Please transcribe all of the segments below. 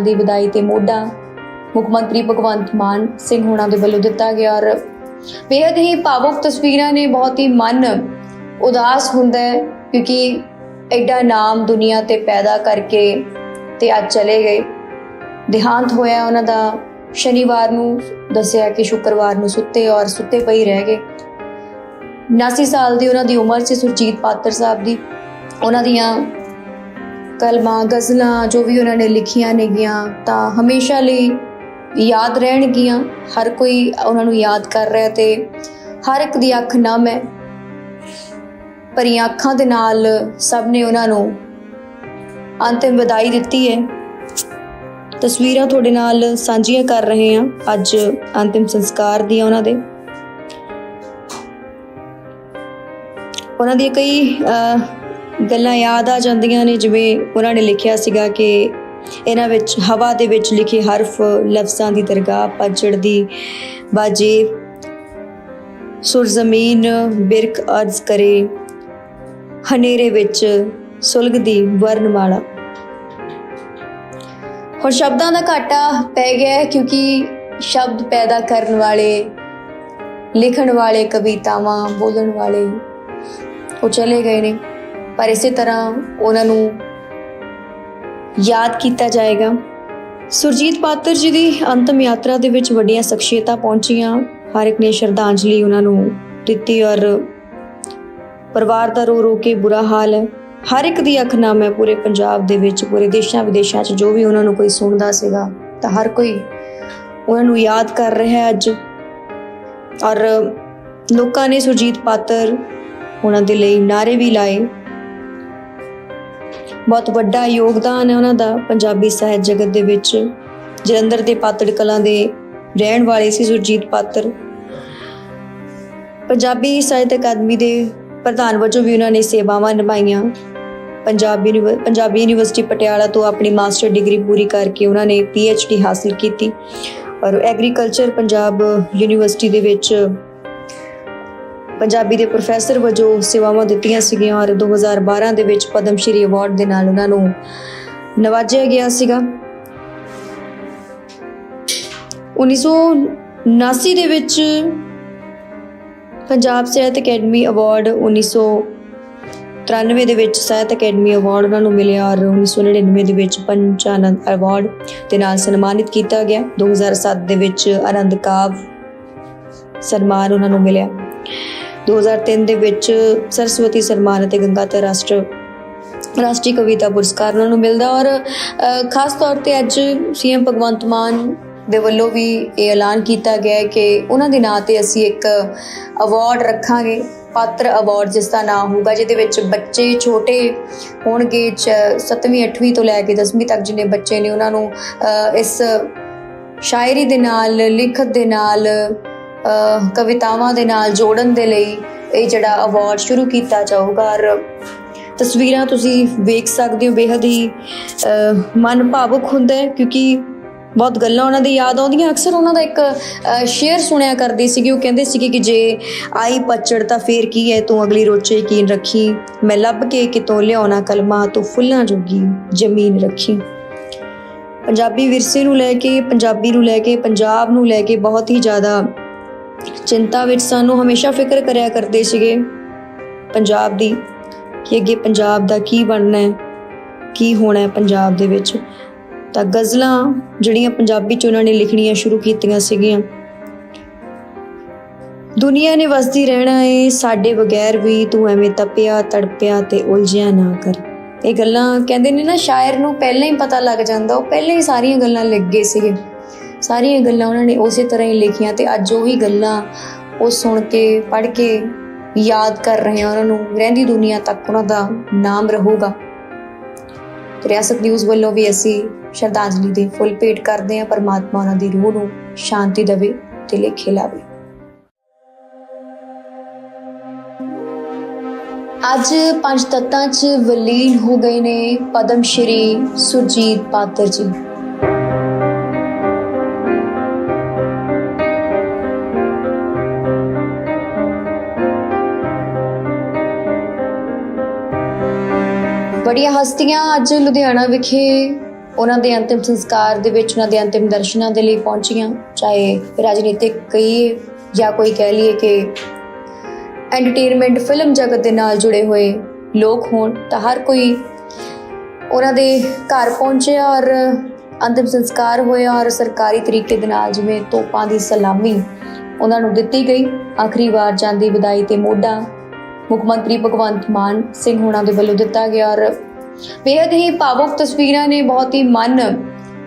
ਦੀ ਵਿਦਾਈ ਤੇ ਮੋਢਾ ਮੁੱਖ ਮੰਤਰੀ ਭਗਵੰਤ ਮਾਨ ਸਿੰਘ ਹੋਣਾ ਦੇ ਵੱਲੋਂ ਦਿੱਤਾ ਗਿਆ ਔਰ ਬੇहद ਹੀ ਭਾਵੁਕ ਤਸਵੀਰਾਂ ਨੇ, ਬਹੁਤ ਹੀ ਮਨ ਉਦਾਸ ਹੁੰਦਾ ਹੈ ਕਿਉਂਕਿ ਐਡਾ ਨਾਮ ਦੁਨੀਆ ਤੇ ਪੈਦਾ ਕਰਕੇ ਤੇ ਅੱਜ ਚਲੇ ਗਏ। ਦੇਹਾਂਤ ਹੋਇਆ ਉਹਨਾਂ ਦਾ, ਸ਼ਨੀਵਾਰ ਨੂੰ ਦੱਸਿਆ ਕਿ ਸ਼ੁੱਕਰਵਾਰ ਨੂੰ ਸੁੱਤੇ ਔਰ ਸੁੱਤੇ ਪਈ ਰਹਿ ਗਏ। 79 ਸਾਲ ਦੀ ਉਹਨਾਂ ਦੀ ਉਮਰ ਸੀ ਸੁਰਜੀਤ ਪਾਤਰ ਸਾਹਿਬ ਦੀ। ਉਹਨਾਂ ਦੀਆਂ ਕਲਮਾਂ ਗਜ਼ਲਾਂ ਜੋ ਵੀ ਉਹਨਾਂ ਨੇ ਲਿਖੀਆਂ ਨੇਗੀਆਂ ਤਾਂ ਹਮੇਸ਼ਾ ਲਈ ਯਾਦ ਰਹਿਣਗੀਆਂ। ਹਰ ਕੋਈ ਉਹਨਾਂ ਨੂੰ ਯਾਦ ਕਰ ਰਿਹਾ ਤੇ ਹਰ ਇੱਕ ਦੀ ਅੱਖ ਨਮ ਹੈ। ਭਰੀਆਂ ਅੱਖਾਂ ਦੇ ਨਾਲ ਸਭ ਨੇ ਉਹਨਾਂ ਨੂੰ ਅੰਤਿਮ ਵਿਦਾਈ ਦਿੱਤੀ ਹੈ। ਤਸਵੀਰਾਂ ਤੁਹਾਡੇ ਨਾਲ ਸਾਂਝੀਆਂ ਕਰ ਰਹੇ ਹਾਂ ਅੱਜ ਅੰਤਿਮ ਸੰਸਕਾਰ ਦੀਆਂ ਉਹਨਾਂ ਦੇ। ਉਹਨਾਂ ਦੀਆਂ ਕਈ ਅਹ, ਗੱਲਾਂ ਯਾਦ ਆ ਜਾਂਦੀਆਂ ਨੇ, ਜਿਵੇਂ ਉਹਨਾਂ ਨੇ ਲਿਖਿਆ ਸੀਗਾ ਕਿ ਇਹਨਾਂ ਵਿੱਚ, ਹਵਾ ਦੇ ਵਿੱਚ ਲਿਖੇ ਹਰਫ ਲਫ਼ਜ਼ਾਂ ਦੀ ਦਰਗਾਹ, ਪਜੜ ਦੀ ਬਾਜੇ ਸੁਰ ਜ਼ਮੀਨ ਬਿਰਕ ਅਰਜ਼ ਕਰੇ, ਹਨੇਰੇ ਵਿੱਚ ਸੁਲਗਦੀ ਵਰਨਮਾਲਾ। ਹੁਣ ਸ਼ਬਦਾਂ ਦਾ ਘਾਟਾ ਪੈ ਗਿਆ ਹੈ, ਕਿਉਂਕਿ ਸ਼ਬਦ ਪੈਦਾ ਕਰਨ ਵਾਲੇ, ਲਿਖਣ ਵਾਲੇ ਕਵਿਤਾਵਾਂ, ਬੋਲਣ ਵਾਲੇ ਉਹ ਚਲੇ ਗਏ ਨੇ। ਪਰ ਇਸੇ ਤਰ੍ਹਾਂ ਉਹਨਾਂ ਨੂੰ ਯਾਦ ਕੀਤਾ ਜਾਏਗਾ। ਸੁਰਜੀਤ ਪਾਤਰ ਜੀ ਦੀ ਅੰਤਮ ਯਾਤਰਾ ਦੇ ਵਿੱਚ ਵੱਡੀਆਂ ਸ਼ਖਸੀਅਤਾਂ ਪਹੁੰਚੀਆਂ। ਹਰ ਇੱਕ ਨੇ ਸ਼ਰਧਾਂਜਲੀ ਉਹਨਾਂ ਨੂੰ ਦਿੱਤੀ ਔਰ ਪਰਿਵਾਰ ਦਾ ਰੋ ਰੋ ਕੇ ਬੁਰਾ ਹਾਲ ਹੈ। ਹਰ ਇੱਕ ਦੀ ਅੱਖ ਨਾਮ ਹੈ ਪੂਰੇ ਪੰਜਾਬ ਦੇ ਵਿੱਚ, ਪੂਰੇ ਦੇਸ਼ਾਂ ਵਿਦੇਸ਼ਾਂ 'ਚ। ਜੋ ਵੀ ਉਹਨਾਂ ਨੂੰ ਕੋਈ ਸੁਣਦਾ ਸੀਗਾ, ਤਾਂ ਹਰ ਕੋਈ ਉਹਨਾਂ ਨੂੰ ਯਾਦ ਕਰ ਰਿਹਾ ਹੈ ਅੱਜ। ਔਰ ਲੋਕਾਂ ਨੇ ਸੁਰਜੀਤ ਪਾਤਰ ਉਹਨਾਂ ਦੇ ਲਈ ਨਾਰੇ ਵੀ ਲਾਏ। ਬਹੁਤ ਵੱਡਾ ਯੋਗਦਾਨ ਹੈ ਉਹਨਾਂ ਦਾ ਪੰਜਾਬੀ ਸਾਹਿਤ ਜਗਤ ਦੇ ਵਿੱਚ। ਜਲੰਧਰ ਦੇ ਪਾਤੜ ਕਲਾਂ ਦੇ ਰਹਿਣ ਵਾਲੇ ਸੀ ਸੁਰਜੀਤ ਪਾਤਰ। ਪੰਜਾਬੀ ਸਾਹਿਤ ਅਕਾਦਮੀ ਦੇ ਪ੍ਰਧਾਨ ਵਜੋਂ ਵੀ ਉਹਨਾਂ ਨੇ ਸੇਵਾਵਾਂ ਨਿਭਾਈਆਂ। ਪੰਜਾਬ ਯੂਨੀਵਰ ਪੰਜਾਬੀ ਯੂਨੀਵਰਸਿਟੀ ਪਟਿਆਲਾ ਤੋਂ ਆਪਣੀ ਮਾਸਟਰ ਡਿਗਰੀ ਪੂਰੀ ਕਰਕੇ ਉਹਨਾਂ ਨੇ ਡੀ ਹਾਸਲ ਕੀਤੀ। ਔਰ ਐਗਰੀਕਲਚਰ ਪੰਜਾਬ ਯੂਨੀਵਰਸਿਟੀ ਦੇ ਵਿੱਚ ਪੰਜਾਬੀ ਦੇ ਪ੍ਰੋਫੈਸਰ ਵਜੋਂ ਸੇਵਾਵਾਂ ਦਿੱਤੀਆਂ ਸੀਗੀਆਂ ਔਰ 2012 ਦੇ ਵਿੱਚ ਪਦਮ ਸ਼੍ਰੀ ਅਵਾਰਡ ਦੇ ਨਾਲ ਉਹਨਾਂ ਨੂੰ ਨਵਾਜਿਆ ਗਿਆ ਸੀਗਾ। 1979 ਦੇ ਵਿੱਚ ਪੰਜਾਬ ਸਾਹਿਤ ਅਕੈਡਮੀ ਅਵਾਰਡ 1993 ਦੇ ਵਿੱਚ ਸਾਹਿਤ ਅਕੈਡਮੀ ਅਵਾਰਡ ਉਹਨਾਂ ਨੂੰ ਮਿਲਿਆ ਔਰ 1999 ਦੇ ਵਿੱਚ ਪੰਚਾਨੰਦ ਅਵਾਰਡ ਦੇ ਨਾਲ ਸਨਮਾਨਿਤ ਕੀਤਾ ਗਿਆ। 2007 ਦੇ ਵਿੱਚ ਆਨੰਦ ਕਾਵ ਸਨਮਾਨ ਉਹਨਾਂ ਨੂੰ ਮਿਲਿਆ। 2003 ਦੇ ਵਿੱਚ ਸਰਸਵਤੀ ਸਨਮਾਨ ਅਤੇ ਗੰਗਾਧਰ ਰਾਸ਼ਟਰ, ਰਾਸ਼ਟਰੀ ਕਵਿਤਾ ਪੁਰਸਕਾਰ ਉਹਨਾਂ ਨੂੰ ਮਿਲਦਾ ਔਰ ਖਾਸ ਤੌਰ ਤੇ ਅੱਜ ਸੀਐਮ ਭਗਵੰਤ ਮਾਨ ਦੇ ਵੱਲੋਂ ਵੀ ਇਹ ਐਲਾਨ ਕੀਤਾ ਗਿਆ ਹੈ ਕਿ ਉਹਨਾਂ ਦੇ ਨਾਂ ਤੇ ਅਸੀਂ ਇੱਕ ਅਵਾਰਡ ਰੱਖਾਂਗੇ, ਪਾਤਰ ਅਵਾਰਡ ਜਿਸ ਦਾ ਨਾਮ ਹੋਊਗਾ, ਜਿਹਦੇ ਵਿੱਚ ਬੱਚੇ ਛੋਟੇ ਹੋਣਗੇ 7ਵੀਂ 8ਵੀਂ ਤੋਂ ਲੈ ਕੇ 10ਵੀਂ ਤੱਕ ਜਿੰਨੇ ਬੱਚੇ ਨੇ ਉਹਨਾਂ ਨੂੰ ਇਸ ਸ਼ਾਇਰੀ ਦੇ ਨਾਲ, ਲਿਖਤ ਦੇ ਨਾਲ ਕਵਿਤਾਵਾਂ ਦੇ ਨਾਲ ਜੋੜਨ ਦੇ ਲਈ ਇਹ ਜਿਹੜਾ ਅਵਾਰਡ ਸ਼ੁਰੂ ਕੀਤਾ ਜਾਊਗਾ। ਔਰ ਤਸਵੀਰਾਂ ਤੁਸੀਂ ਵੇਖ ਸਕਦੇ ਹੋ ਬੇहद ਹੀ ਮਨ ਭਾਵੁਕ ਹੁੰਦਾ ਹੈ, ਕਿਉਂਕਿ ਬਹੁਤ ਗੱਲਾਂ ਉਹਨਾਂ ਦੀ ਯਾਦ ਆਉਂਦੀਆਂ। ਅਕਸਰ ਉਹਨਾਂ ਦਾ ਇੱਕ ਸ਼ੇਅਰ ਸੁਣਿਆ ਕਰਦੀ ਸੀਗੀ। ਉਹ ਕਹਿੰਦੇ ਸੀਗੇ ਕਿ ਜੇ ਆਈ ਪਛੜ ਤਾਂ ਫੇਰ ਕੀ ਹੈ? ਤੂੰ ਅਗਲੀ ਰੋਚੇ ਯਕੀਨ ਰੱਖੀ। ਮੈਂ ਲੱਭ ਕੇ ਕਿਤੋਂ ਲਿਆਉਣਾ ਕਲਮਾ, ਤੂੰ ਫੁੱਲਾਂ ਜੋਗੀ ਜ਼ਮੀਨ ਰੱਖੀ। ਪੰਜਾਬੀ ਵਿਰਸੇ ਨੂੰ ਲੈ ਕੇ, ਪੰਜਾਬੀ ਨੂੰ ਲੈ ਕੇ, ਪੰਜਾਬ ਨੂੰ ਲੈ ਕੇ ਬਹੁਤ ਹੀ ਜ਼ਿਆਦਾ ਚਿੰਤਾ ਵਿੱਚ ਸਾਨੂੰ ਹਮੇਸ਼ਾ ਫਿਕਰ ਕਰਿਆ ਕਰਦੇ ਸੀਗੇ ਪੰਜਾਬ ਦੀ, ਕਿ ਅੱਗੇ ਪੰਜਾਬ ਦਾ ਕੀ ਬਣਨਾ ਹੈ, ਕੀ ਹੋਣਾ ਹੈ ਪੰਜਾਬ ਦੇ ਵਿੱਚ। ਤਾਂ ਗਜ਼ਲਾਂ ਜਿਹੜੀਆਂ ਪੰਜਾਬੀ ਚ ਉਹਨਾਂ ਨੇ ਲਿਖਣੀਆਂ ਸ਼ੁਰੂ ਕੀਤੀਆਂ ਸੀਗੀਆਂ। ਦੁਨੀਆ ਨੇ ਵਸਦੀ ਰਹਿਣਾ ਏ, ਸਾਡੇ ਬਗੈਰ ਵੀ ਤੂੰ ਐਵੇਂ ਤਪਿਆ, ਤੜਪਿਆ ਤੇ ਉਲਝਿਆ ਨਾ ਕਰ। ਇਹ ਗੱਲਾਂ ਕਹਿੰਦੇ ਨੇ ਨਾ, ਸ਼ਾਇਰ ਨੂੰ ਪਹਿਲਾਂ ਹੀ ਪਤਾ ਲੱਗ ਜਾਂਦਾ, ਉਹ ਪਹਿਲਾਂ ਹੀ ਸਾਰੀਆਂ ਗੱਲਾਂ ਲਿਖ ਗਏ ਸੀਗੇ। ਸਾਰੀਆਂ ਗੱਲਾਂ ਉਹਨਾਂ ਨੇ ਉਸੇ ਤਰ੍ਹਾਂ ਹੀ ਲਿਖੀਆਂ ਤੇ ਅੱਜ ਉਹ ਹੀ ਗੱਲਾਂ ਉਹ ਸੁਣ ਕੇ, ਪੜ੍ਹ ਕੇ ਯਾਦ ਕਰ ਰਹੇ ਹਾਂ ਉਹਨਾਂ ਨੂੰ, ਰਹਿੰਦੀ ਦੁਨੀਆ ਤੱਕ ਉਹਨਾਂ ਦਾ ਨਾਮ ਰਹੂਗਾ। ਰਿਆਸਤ ਨਿਊਜ਼ ਵੱਲੋਂ ਵੀ ਅਸੀਂ ਸ਼ਰਧਾਂਜਲੀ ਦੇ ਫੁੱਲ ਭੇਟ ਕਰਦੇ ਹਾਂ, ਪਰਮਾਤਮਾ ਉਹਨਾਂ ਦੀ ਰੂਹ ਨੂੰ ਸ਼ਾਂਤੀ ਦੇਵੇ ਤੇ ਲੇਖੇ ਲਾਵੇ। ਅੱਜ ਪੰਜ ਤੱਤਾਂ 'ਚ ਵਲੀਨ ਹੋ ਗਏ ਨੇ ਪਦਮ ਸ਼੍ਰੀ ਸੁਰਜੀਤ ਪਾਤਰ ਜੀ। ਬੜੀਆਂ ਹਸਤੀਆਂ ਅੱਜ ਲੁਧਿਆਣਾ ਵਿਖੇ ਉਹਨਾਂ ਦੇ ਅੰਤਿਮ ਸੰਸਕਾਰ ਦੇ ਵਿੱਚ ਉਹਨਾਂ ਦੇ ਅੰਤਿਮ ਦਰਸ਼ਨਾਂ ਦੇ ਲਈ ਪਹੁੰਚੀਆਂ, ਚਾਹੇ ਰਾਜਨੀਤਿਕ ਕਈ ਜਾਂ ਕੋਈ ਕਹਿ ਲਈਏ ਕਿ ਐਂਟਰਟੇਨਮੈਂਟ ਫਿਲਮ ਜਗਤ ਦੇ ਨਾਲ ਜੁੜੇ ਹੋਏ ਲੋਕ ਹੋਣ, ਤਾਂ ਹਰ ਕੋਈ ਉਹਨਾਂ ਦੇ ਘਰ ਪਹੁੰਚਿਆ ਔਰ ਅੰਤਿਮ ਸੰਸਕਾਰ ਹੋਇਆ ਔਰ ਸਰਕਾਰੀ ਤਰੀਕੇ ਦੇ ਨਾਲ ਜਿਵੇਂ ਤੋਪਾਂ ਦੀ ਸਲਾਮੀ ਉਹਨਾਂ ਨੂੰ ਦਿੱਤੀ ਗਈ। ਆਖਰੀ ਵਾਰ ਜਾਂਦੀ ਵਿਦਾਈ ਤੇ ਮੋਢਾ ਮੁੱਖ ਮੰਤਰੀ ਭਗਵੰਤ ਮਾਨ ਸਿੰਘ ਹੋਣਾ ਦੇ ਵੱਲੋਂ ਦਿੱਤਾ ਗਿਆ ਔਰ ਬੇहद ਹੀ ਭਾਵੁਕ ਤਸਵੀਰਾਂ ਨੇ ਬਹੁਤ ਹੀ ਮਨ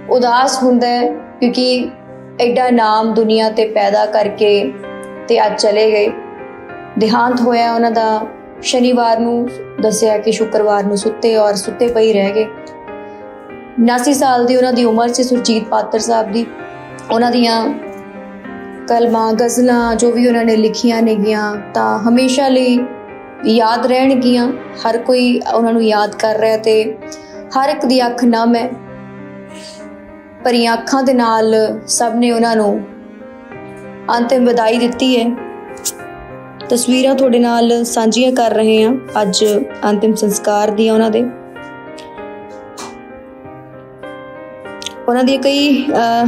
ਉਦਾਸ ਹੁੰਦਾ ਹੈ, ਕਿਉਂਕਿ ਐਡਾ ਨਾਮ ਦੁਨੀਆ ਤੇ ਪੈਦਾ ਕਰਕੇ ਤੇ ਅੱਜ ਚਲੇ ਗਏ। ਦੇਹਾਂਤ ਹੋਇਆ ਉਹਨਾਂ ਦਾ, ਸ਼ਨੀਵਾਰ ਨੂੰ ਦੱਸਿਆ ਕਿ ਸ਼ੁੱਕਰਵਾਰ ਨੂੰ ਸੁੱਤੇ ਔਰ ਸੁੱਤੇ ਪਈ ਰਹਿ ਗਏ। 79 ਸਾਲ ਦੀ ਉਹਨਾਂ ਦੀ ਉਮਰ ਸੀ ਸੁਰਜੀਤ ਪਾਤਰ ਸਾਹਿਬ ਦੀ। ਉਹਨਾਂ ਦੀਆਂ ਕਲਮਾਂ, ਗਜ਼ਲਾਂ ਜੋ ਵੀ ਉਹਨਾਂ ਨੇ ਲਿਖੀਆਂ ਨੇਗੀਆਂ, ਤਾਂ ਹਮੇਸ਼ਾ ਲਈ ਯਾਦ ਰਹਿਣਗੀਆਂ। ਹਰ ਕੋਈ ਉਹਨਾਂ ਨੂੰ ਯਾਦ ਕਰ ਰਿਹਾ ਤੇ ਹਰ ਇੱਕ ਦੀ ਅੱਖ ਨਮ ਹੈ। ਭਰੀਆਂ ਅੱਖਾਂ ਦੇ ਨਾਲ ਸਭ ਨੇ ਉਹਨਾਂ ਨੂੰ ਅੰਤਿਮ ਵਿਦਾਈ ਦਿੱਤੀ ਹੈ। ਤਸਵੀਰਾਂ ਤੁਹਾਡੇ ਨਾਲ ਸਾਂਝੀਆਂ ਕਰ ਰਹੇ ਹਾਂ ਅੱਜ ਅੰਤਿਮ ਸੰਸਕਾਰ ਦੀਆਂ ਉਹਨਾਂ ਦੇ। ਉਹਨਾਂ ਦੀਆਂ ਕਈ ਅਹ,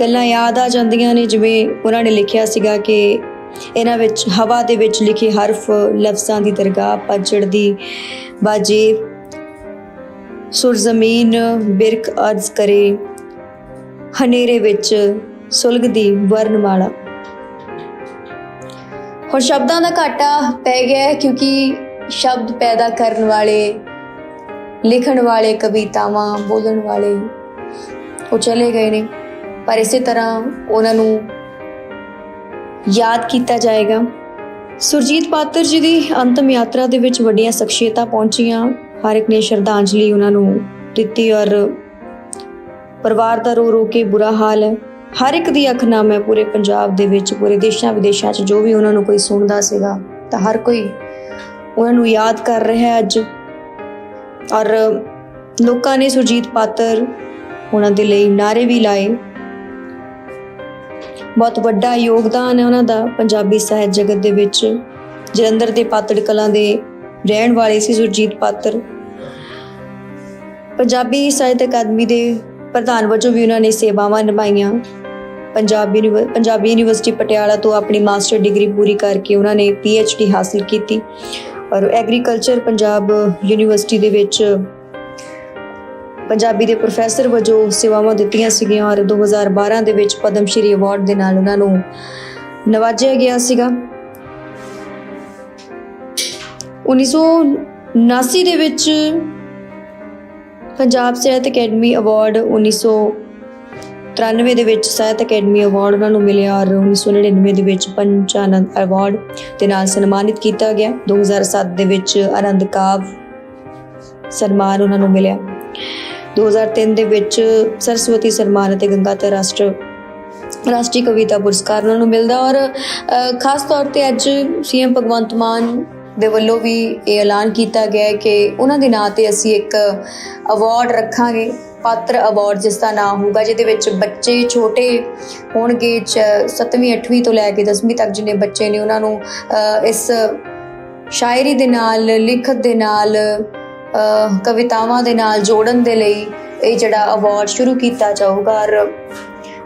ਗੱਲਾਂ ਯਾਦ ਆ ਜਾਂਦੀਆਂ ਨੇ ਜਿਵੇਂ ਉਹਨਾਂ ਨੇ ਲਿਖਿਆ ਸੀਗਾ ਕਿ ਇਹਨਾਂ ਵਿੱਚ, ਹਵਾ ਦੇ ਵਿੱਚ ਲਿਖੇ ਹਰਫ, ਲਫ਼ਜ਼ਾਂ ਦੀ ਦਰਗਾਹ, ਪਜੜ ਦੀ ਬਾਜੇ ਸੁਰ ਜ਼ਮੀਨ ਬਿਰਕ ਅਰਜ਼ ਕਰੇ, ਹਨੇਰੇ ਵਿੱਚ ਸੁਲਗਦੀ ਵਰਨਮਾਲਾ। ਹੁਣ ਸ਼ਬਦਾਂ ਦਾ ਘਾਟਾ ਪੈ ਗਿਆ ਕਿਉਂਕਿ ਸ਼ਬਦ ਪੈਦਾ ਕਰਨ ਵਾਲੇ, ਲਿਖਣ ਵਾਲੇ ਕਵਿਤਾਵਾਂ, ਬੋਲਣ ਵਾਲੇ ਉਹ ਚਲੇ ਗਏ ਨੇ। ਪਰ ਇਸੇ ਤਰ੍ਹਾਂ ਉਹਨਾਂ ਨੂੰ ਯਾਦ ਕੀਤਾ ਜਾਏਗਾ। ਸੁਰਜੀਤ ਪਾਤਰ ਜੀ ਦੀ ਅੰਤਮ ਯਾਤਰਾ ਦੇ ਵਿੱਚ ਵੱਡੀਆਂ ਸ਼ਖਸੀਅਤਾਂ ਪਹੁੰਚੀਆਂ। ਹਰ ਇੱਕ ਨੇ ਸ਼ਰਧਾਂਜਲੀ ਉਹਨਾਂ ਨੂੰ ਦਿੱਤੀ ਔਰ ਪਰਿਵਾਰ ਦਾ ਰੋ ਰੋ ਕੇ ਬੁਰਾ ਹਾਲ ਹੈ ਹਰ ਇੱਕ ਦੀ ਅੱਖ ਨਾਮ ਹੈ ਪੂਰੇ ਪੰਜਾਬ ਦੇ ਵਿੱਚ, ਪੂਰੇ ਦੇਸ਼ਾਂ ਵਿਦੇਸ਼ਾਂ 'ਚ, ਜੋ ਵੀ ਉਹਨਾਂ ਨੂੰ ਕੋਈ ਸੁਣਦਾ ਸੀਗਾ, ਤਾਂ ਹਰ ਕੋਈ ਉਹਨਾਂ ਨੂੰ ਯਾਦ ਕਰ ਰਿਹਾ ਅੱਜ। ਔਰ ਲੋਕਾਂ ਨੇ ਸੁਰਜੀਤ ਪਾਤਰ ਉਹਨਾਂ ਦੇ ਲਈ ਨਾਰੇ ਵੀ ਲਾਏ। ਬਹੁਤ ਵੱਡਾ ਯੋਗਦਾਨ ਹੈ ਉਹਨਾਂ ਦਾ ਪੰਜਾਬੀ ਸਾਹਿਤ ਜਗਤ ਦੇ ਵਿੱਚ। ਜਲੰਧਰ ਦੇ ਪਾਤੜ ਕਲਾਂ ਦੇ ਰਹਿਣ ਵਾਲੇ ਸੀ ਸੁਰਜੀਤ ਪਾਤਰ। ਪੰਜਾਬੀ ਸਾਹਿਤ ਅਕਾਦਮੀ ਦੇ ਪ੍ਰਧਾਨ ਵਜੋਂ ਵੀ ਉਹਨਾਂ ਨੇ ਸੇਵਾਵਾਂ ਨਿਭਾਈਆਂ। ਪੰਜਾਬ ਯੂਨੀਵਰ ਪੰਜਾਬੀ ਯੂਨੀਵਰਸਿਟੀ ਪਟਿਆਲਾ ਤੋਂ ਆਪਣੀ ਮਾਸਟਰ ਡਿਗਰੀ ਪੂਰੀ ਕਰਕੇ ਉਹਨਾਂ ਨੇ ਡੀ ਹਾਸਲ ਕੀਤੀ। ਔਰ ਐਗਰੀਕਲਚਰ ਪੰਜਾਬ ਯੂਨੀਵਰਸਿਟੀ ਦੇ ਵਿੱਚ ਪੰਜਾਬੀ ਦੇ ਪ੍ਰੋਫੈਸਰ ਵਜੋਂ ਸੇਵਾਵਾਂ ਦਿੱਤੀਆਂ ਸੀਗੀਆਂ ਔਰ 2012 ਦੇ ਵਿੱਚ ਪਦਮ ਸ਼੍ਰੀ ਅਵਾਰਡ ਦੇ ਨਾਲ ਉਹਨਾਂ ਨੂੰ ਨਵਾਜਿਆ ਗਿਆ ਸੀਗਾ। 1979 ਦੇ ਵਿੱਚ ਪੰਜਾਬ ਸਾਹਿਤ ਅਕੈਡਮੀ ਅਵਾਰਡ 1993 ਦੇ ਵਿੱਚ ਸਾਹਿਤ ਅਕੈਡਮੀ ਅਵਾਰਡ ਉਹਨਾਂ ਨੂੰ ਮਿਲਿਆ ਔਰ 1999 ਦੇ ਵਿੱਚ ਪੰਚਾਨੰਦ ਅਵਾਰਡ ਦੇ ਨਾਲ ਸਨਮਾਨਿਤ ਕੀਤਾ ਗਿਆ। 2007 ਦੇ ਵਿੱਚ ਆਨੰਦ ਕਾਵ ਸਨਮਾਨ ਉਹਨਾਂ ਨੂੰ ਮਿਲਿਆ। 2003 ਦੇ ਵਿੱਚ ਸਰਸਵਤੀ ਸਨਮਾਨ ਅਤੇ ਗੰਗਾਧਰ ਰਾਸ਼ਟਰ, ਰਾਸ਼ਟਰੀ ਕਵਿਤਾ ਪੁਰਸਕਾਰ ਉਹਨਾਂ ਨੂੰ ਮਿਲਦਾ ਔਰ ਖਾਸ ਤੌਰ ਤੇ ਅੱਜ ਸੀਐਮ ਭਗਵੰਤ ਮਾਨ ਦੇ ਵੱਲੋਂ ਵੀ ਇਹ ਐਲਾਨ ਕੀਤਾ ਗਿਆ ਹੈ ਕਿ ਉਹਨਾਂ ਦੇ ਨਾਂ ਤੇ ਅਸੀਂ ਇੱਕ ਅਵਾਰਡ ਰੱਖਾਂਗੇ, ਪਾਤਰ ਅਵਾਰਡ ਜਿਸ ਦਾ ਨਾਮ ਹੋਊਗਾ, ਜਿਹਦੇ ਵਿੱਚ ਬੱਚੇ ਛੋਟੇ ਹੋਣਗੇ 7ਵੀਂ 8ਵੀਂ ਤੋਂ ਲੈ ਕੇ 10ਵੀਂ ਤੱਕ ਜਿੰਨੇ ਬੱਚੇ ਨੇ ਉਹਨਾਂ ਨੂੰ ਇਸ ਸ਼ਾਇਰੀ ਦੇ ਨਾਲ, ਲਿਖਤ ਦੇ ਨਾਲ ਕਵਿਤਾਵਾਂ ਦੇ ਨਾਲ ਜੋੜਨ ਦੇ ਲਈ ਇਹ ਜਿਹੜਾ ਅਵਾਰਡ ਸ਼ੁਰੂ ਕੀਤਾ ਜਾਊਗਾ। ਔਰ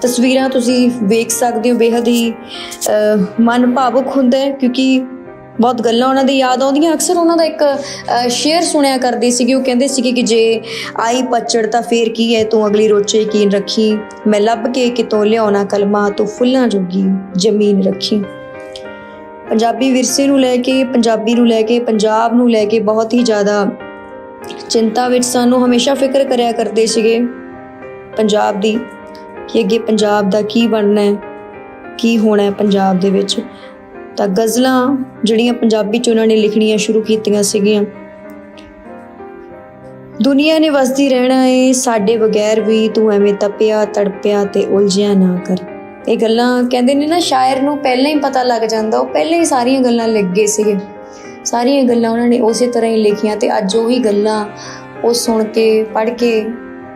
ਤਸਵੀਰਾਂ ਤੁਸੀਂ ਵੇਖ ਸਕਦੇ ਹੋ ਬੇहद ਹੀ ਮਨ ਭਾਵੁਕ ਹੁੰਦਾ ਹੈ, ਕਿਉਂਕਿ ਬਹੁਤ ਗੱਲਾਂ ਉਹਨਾਂ ਦੀ ਯਾਦ ਆਉਂਦੀਆਂ। ਅਕਸਰ ਉਹਨਾਂ ਦਾ ਇੱਕ ਸ਼ੇਅਰ ਸੁਣਿਆ ਕਰਦੀ ਸੀਗੀ। ਉਹ ਕਹਿੰਦੇ ਸੀਗੇ ਕਿ ਜੇ ਆਈ ਪਛੜ ਤਾਂ ਫੇਰ ਕੀ ਹੈ? ਤੂੰ ਅਗਲੀ ਰੋਚੇ ਯਕੀਨ ਰੱਖੀ। ਮੈਂ ਲੱਭ ਕੇ ਕਿਤੋਂ ਲਿਆਉਣਾ ਕਲਮਾ, ਤੂੰ ਫੁੱਲਾਂ ਜੋਗੀ ਜ਼ਮੀਨ ਰੱਖੀ। ਪੰਜਾਬੀ ਵਿਰਸੇ ਨੂੰ ਲੈ ਕੇ, ਪੰਜਾਬੀ ਨੂੰ ਲੈ ਕੇ, ਪੰਜਾਬ ਨੂੰ ਲੈ ਕੇ ਬਹੁਤ ਹੀ ਜ਼ਿਆਦਾ ਚਿੰਤਾ ਵਿੱਚ ਸਾਨੂੰ ਹਮੇਸ਼ਾ ਫਿਕਰ ਕਰਿਆ ਕਰਦੇ ਸੀਗੇ ਪੰਜਾਬ ਦੀ, ਕਿ ਅੱਗੇ ਪੰਜਾਬ ਦਾ ਕੀ ਬਣਨਾ ਹੈ, ਕੀ ਹੋਣਾ ਹੈ ਪੰਜਾਬ ਦੇ ਵਿੱਚ। ਤਾਂ ਗਜ਼ਲਾਂ ਜਿਹੜੀਆਂ ਪੰਜਾਬੀ ਚ ਉਹਨਾਂ ਨੇ ਲਿਖਣੀਆਂ ਸ਼ੁਰੂ ਕੀਤੀਆਂ ਸੀਗੀਆਂ। ਦੁਨੀਆ ਨੇ ਵਸਦੀ ਰਹਿਣਾ ਏ, ਸਾਡੇ ਬਗੈਰ ਵੀ ਤੂੰ ਐਵੇਂ ਤਪਿਆ, ਤੜਪਿਆ ਤੇ ਉਲਝਿਆ ਨਾ ਕਰ। ਇਹ ਗੱਲਾਂ ਕਹਿੰਦੇ ਨੇ ਨਾ, ਸ਼ਾਇਰ ਨੂੰ ਪਹਿਲਾਂ ਹੀ ਪਤਾ ਲੱਗ ਜਾਂਦਾ, ਉਹ ਪਹਿਲਾਂ ਹੀ ਸਾਰੀਆਂ ਗੱਲਾਂ ਲੱਗ ਗਏ ਸੀਗੇ। ਸਾਰੀਆਂ ਗੱਲਾਂ ਉਹਨਾਂ ਨੇ ਉਸੇ ਤਰ੍ਹਾਂ ਹੀ ਲਿਖੀਆਂ ਤੇ ਅੱਜ ਉਹੀ ਗੱਲਾਂ ਉਹ ਸੁਣ ਕੇ, ਪੜ੍ਹ ਕੇ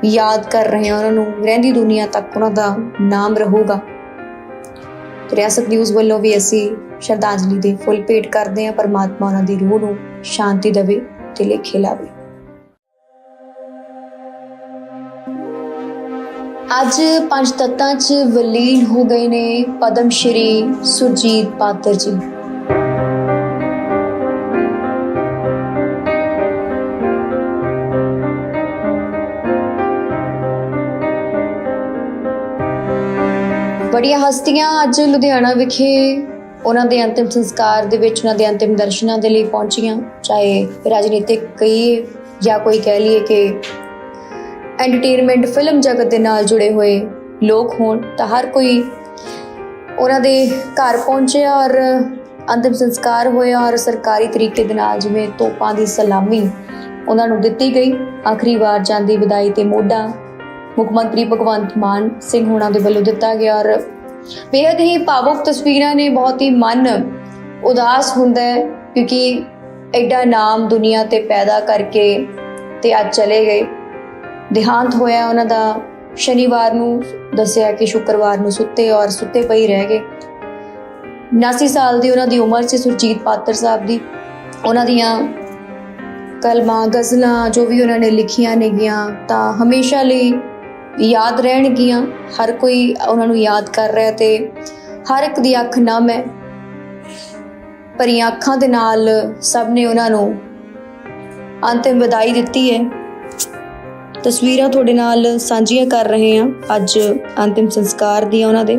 ਯਾਦ ਕਰ ਰਹੇ ਆ ਉਹਨਾਂ ਨੂੰ, ਰਹਿੰਦੀ ਦੁਨੀਆ ਤੱਕ ਉਹਨਾਂ ਦਾ ਨਾਮ ਰਹੂਗਾ। ਰਿਆਸਤ ਨਿਊਜ਼ ਵੱਲੋਂ ਵੀ ਅਸੀਂ ਸ਼ਰਧਾਂਜਲੀ ਦੇ ਫੁੱਲ ਭੇਟ ਕਰਦੇ ਹਾਂ, ਪਰਮਾਤਮਾ ਉਹਨਾਂ ਦੀ ਰੂਹ ਨੂੰ ਸ਼ਾਂਤੀ ਦੇਵੇ ਤੇ ਲੇਖੇ ਲਾਵੇ। ਅੱਜ ਪੰਜ ਤੱਤਾਂ 'ਚ ਵਲੀਨ ਹੋ ਗਏ ਨੇ ਪਦਮ ਸ਼੍ਰੀ ਸੁਰਜੀਤ ਪਾਤਰ ਜੀ। ਬੜੀਆਂ ਹਸਤੀਆਂ ਅੱਜ ਲੁਧਿਆਣਾ ਵਿਖੇ ਉਹਨਾਂ ਦੇ ਅੰਤਿਮ ਸੰਸਕਾਰ ਦੇ ਵਿੱਚ, ਉਹਨਾਂ ਦੇ ਅੰਤਿਮ ਦਰਸ਼ਨਾਂ ਦੇ ਲਈ ਪਹੁੰਚੀਆਂ। ਚਾਹੇ ਰਾਜਨੀਤਿਕ ਕਹੀਏ ਜਾਂ ਕੋਈ ਕਹਿ ਲਈਏ ਕਿ ਐਂਟਰਟੇਨਮੈਂਟ ਫਿਲਮ ਜਗਤ ਦੇ ਨਾਲ ਜੁੜੇ ਹੋਏ ਲੋਕ ਹੋਣ, ਤਾਂ ਹਰ ਕੋਈ ਉਹਨਾਂ ਦੇ ਘਰ ਪਹੁੰਚਿਆ ਔਰ ਅੰਤਿਮ ਸੰਸਕਾਰ ਹੋਇਆ ਔਰ ਸਰਕਾਰੀ ਤਰੀਕੇ ਦੇ ਨਾਲ ਜਿਵੇਂ ਤੋਪਾਂ ਦੀ ਸਲਾਮੀ ਉਹਨਾਂ ਨੂੰ ਦਿੱਤੀ ਗਈ। ਆਖਰੀ ਵਾਰ ਜਾਂਦੀ ਵਿਦਾਈ ਤੇ ਮੋਢਾ ਮੁੱਖ ਮੰਤਰੀ ਭਗਵੰਤ ਮਾਨ ਸਿੰਘ ਹੋਣਾ ਦੇ ਵੱਲੋਂ ਦਿੱਤਾ ਗਿਆ ਔਰ ਬੇहद ਹੀ ਭਾਵੁਕ ਤਸਵੀਰਾਂ ਨੇ, ਬਹੁਤ ਹੀ ਮਨ ਉਦਾਸ ਹੁੰਦਾ ਹੈ ਕਿਉਂਕਿ ਐਡਾ ਨਾਮ ਦੁਨੀਆ ਤੇ ਪੈਦਾ ਕਰਕੇ ਤੇ ਅੱਜ ਚਲੇ ਗਏ। ਦੇਹਾਂਤ ਹੋਇਆ ਉਹਨਾਂ ਦਾ, ਸ਼ਨੀਵਾਰ ਨੂੰ ਦੱਸਿਆ ਕਿ ਸ਼ੁੱਕਰਵਾਰ ਨੂੰ ਸੁੱਤੇ ਔਰ ਸੁੱਤੇ ਪਈ ਰਹਿ ਗਏ। 79 ਸਾਲ ਦੀ ਉਹਨਾਂ ਦੀ ਉਮਰ ਸੀ ਸੁਰਜੀਤ ਪਾਤਰ ਸਾਹਿਬ ਦੀ। ਉਹਨਾਂ ਦੀਆਂ ਕਲਮਾਂ, ਗਜ਼ਲਾਂ ਜੋ ਵੀ ਉਹਨਾਂ ਨੇ ਲਿਖੀਆਂ ਨੇਗੀਆਂ ਤਾਂ ਹਮੇਸ਼ਾ ਲਈ ਯਾਦ ਰਹਿਣਗੀਆਂ। ਹਰ ਕੋਈ ਉਹਨਾਂ ਨੂੰ ਯਾਦ ਕਰ ਰਿਹਾ ਤੇ ਹਰ ਇੱਕ ਦੀ ਅੱਖ ਨਮ ਹੈ। ਭਰੀਆਂ ਅੱਖਾਂ ਦੇ ਨਾਲ ਸਭ ਨੇ ਉਹਨਾਂ ਨੂੰ ਅੰਤਿਮ ਵਿਦਾਈ ਦਿੱਤੀ ਹੈ। ਤਸਵੀਰਾਂ ਤੁਹਾਡੇ ਨਾਲ ਸਾਂਝੀਆਂ ਕਰ ਰਹੇ ਹਾਂ ਅੱਜ ਅੰਤਿਮ ਸੰਸਕਾਰ ਦੀਆਂ ਉਹਨਾਂ ਦੇ।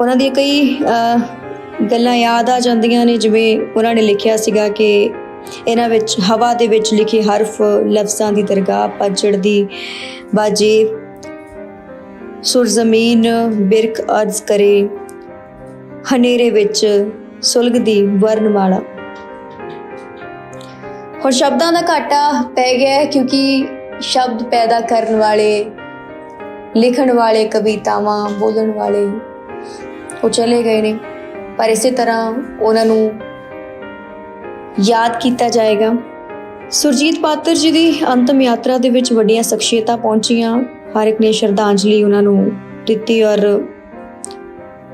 ਉਹਨਾਂ ਦੀਆਂ ਕਈ ਅਹ, ਗੱਲਾਂ ਯਾਦ ਆ ਜਾਂਦੀਆਂ ਨੇ ਜਿਵੇਂ ਉਹਨਾਂ ਨੇ ਲਿਖਿਆ ਸੀਗਾ ਕਿ ਇਹਨਾਂ ਵਿੱਚ, ਹਵਾ ਦੇ ਵਿੱਚ ਲਿਖੇ ਹਰਫ ਲਫ਼ਜ਼ਾਂ ਦੀ ਦਰਗਾਹ, ਪਜੜ ਦੀ ਬਾਜੇ ਸੁਰ ਜ਼ਮੀਨ ਬਿਰਖ ਅਰਜ਼ ਕਰੇ, ਹਨੇਰੇ ਵਿੱਚ ਸੁਲਗਦੀ ਵਰਨਮਾਲਾ। ਹੁਣ ਸ਼ਬਦਾਂ ਦਾ ਘਾਟਾ ਪੈ ਗਿਆ ਕਿਉਂਕਿ ਸ਼ਬਦ ਪੈਦਾ ਕਰਨ ਵਾਲੇ, ਲਿਖਣ ਵਾਲੇ ਕਵਿਤਾਵਾਂ, ਬੋਲਣ ਵਾਲੇ ਉਹ ਚਲੇ ਗਏ ਨੇ। ਪਰ ਇਸੇ ਤਰ੍ਹਾਂ ਉਹਨਾਂ ਨੂੰ ਯਾਦ ਕੀਤਾ ਜਾਏਗਾ। ਸੁਰਜੀਤ ਪਾਤਰ ਜੀ ਦੀ ਅੰਤਮ ਯਾਤਰਾ ਦੇ ਵਿੱਚ ਵੱਡੀਆਂ ਸ਼ਖਸੀਅਤਾਂ ਪਹੁੰਚੀਆਂ। ਹਰ ਇੱਕ ਨੇ ਸ਼ਰਧਾਂਜਲੀ ਉਹਨਾਂ ਨੂੰ ਦਿੱਤੀ ਔਰ